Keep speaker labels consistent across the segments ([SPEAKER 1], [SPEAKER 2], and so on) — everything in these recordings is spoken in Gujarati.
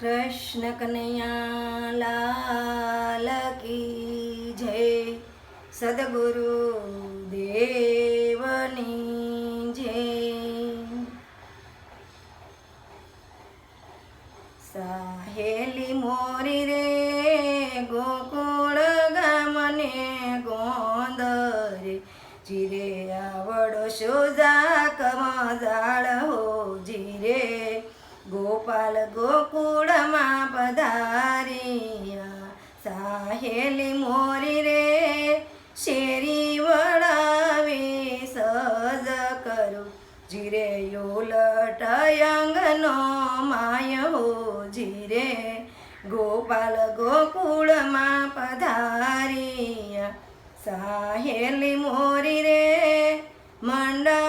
[SPEAKER 1] કૃષ્ણ કનૈયાલાલ કી જય. સદગુરુ દેવની જય. સાહેલી મોરી રે ગોકુળ ગમને ગોંદરે. જીરે આવડો શોઝા કમજાળ હો જીરે ગોપાલ ગોકુળમાં પધારિયા. સાહેલી મોરી રે, શેરી વળાવી સજ કરું. જીરે યોલટ અંગનો માય હો, જીરે ગોપાલ ગોકુળમાં પધારિયા. સાહેલી મોરી રે મંડપ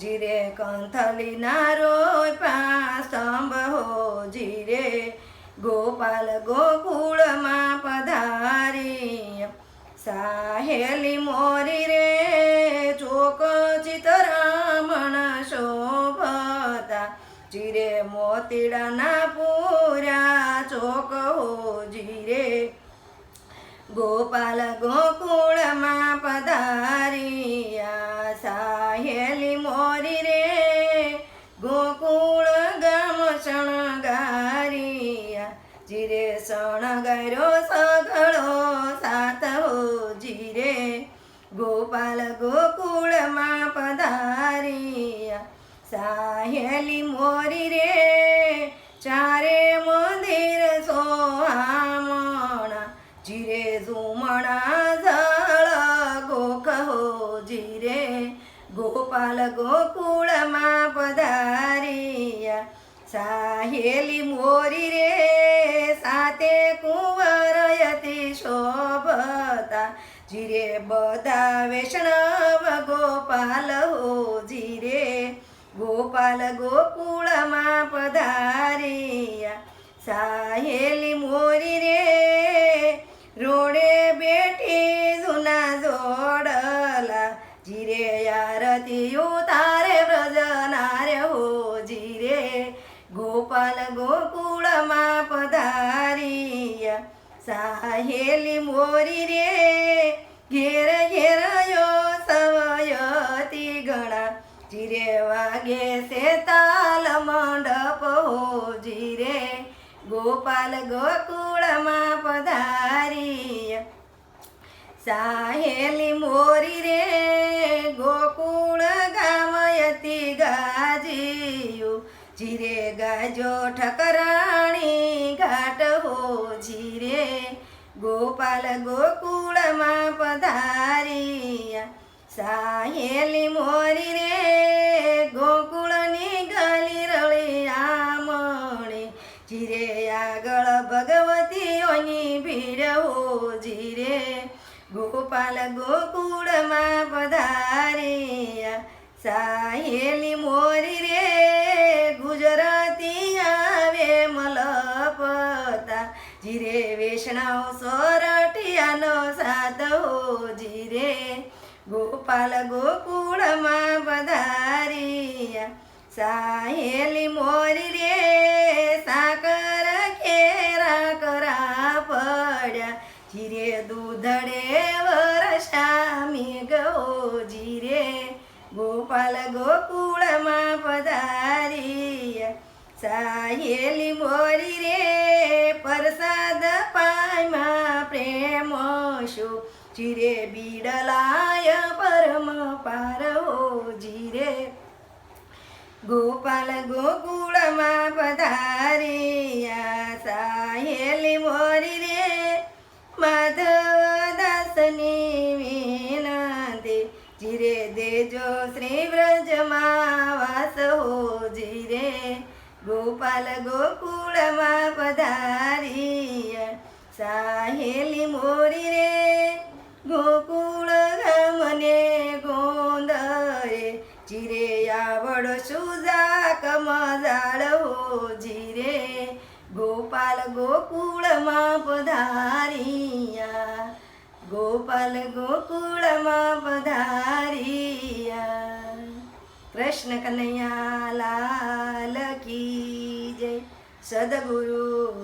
[SPEAKER 1] જીરે કંથલી નારો પાસ્તંભ હો જીરે. ગોપાલ ગોકુળમાં પધારી. સાહેલી મોરી રે, ચોક ચિતરામણ શોભતા. જીરે મોતીડાના પૂર્યા ચોક હો જીરે. ગોપાલ ગોકુળમાં ગોપાલ ગોકુળમાં પધારિયા. સાહેલી મોરી રે, ચારે મંદિર સોહામણા. જીરે ઝુમણા જળ ગોખ જીરે. ગોપાલ ગોકુળમાં પધારિયા. સાહેલી મોરી રે જીરે બધા વૈષ્ણવ ગોપાલ હો જીરે. ગોપાલ ગોકુળમાં પધારિયા. સાહેલી મોરી રે, રોડે બેઠી જૂના જોડલા. જીરે યારતી તારે વ્રજનારે હો જીરે. ગોપાલ ગોકુળમાં પધારિયા. સાહેલી મોરી રે ઘેર ઘેર યો સવયતી ગણા જીરે વાગે છે તાલ મંડપ હો, જીરે. ગોપાલ ગોકુળમાં પધારી સાહેલી મોરી રે, ગોકુળ ગામયતી ગાજીયું. જીરે ગાજો ઠકરાણી ગોપાલ ગોકુળમાં પધારિયા. સાહેલી મોરી રે, ગોકુળની ગલી રળી મણે જીરે આગળ ભગવતીઓની ભીડ હો જીરે ગોપાલ ગોકુળમાં પધારિયા. સાહેલી મોરી સોરઠિયાનો સાદ હો જીરે, ગોપાલ ગોકુળમાં પધારિયા. સાહેલી મોરી રે, સાકર ખેરા કરા પડ્યા. જીરે દૂધડે વરસામી ગો જીરે, ગોપાલ ગોકુળમાં પધારિયા. સાહેલી મોરી રે, પરસાદ પાયમાં પ્રેમ શો જીરે બીડલાય પરમ પારો જીરે. ગોપાલ ગોકુળમાં પધારિયા, સાહેલી મોરી રે. માધવ દાસની વિનંતી, જીરે દેજો શ્રી વ્રજમાં વાસ હો જીરે. ગોપાલ ગોકુળમાં પધારિયા સાહેલી મોરી રે, ગોકુળ ગામને ગોંદરે. જીરે આવડ સુજા કમજાળ હો જીરે. ગોપાલ ગોકુળમાં પધારિયા ગોપાલ ગોકુળમાં પધારિયા કૃષ્ણ કનૈયા લાલ સદગુરુ દેવની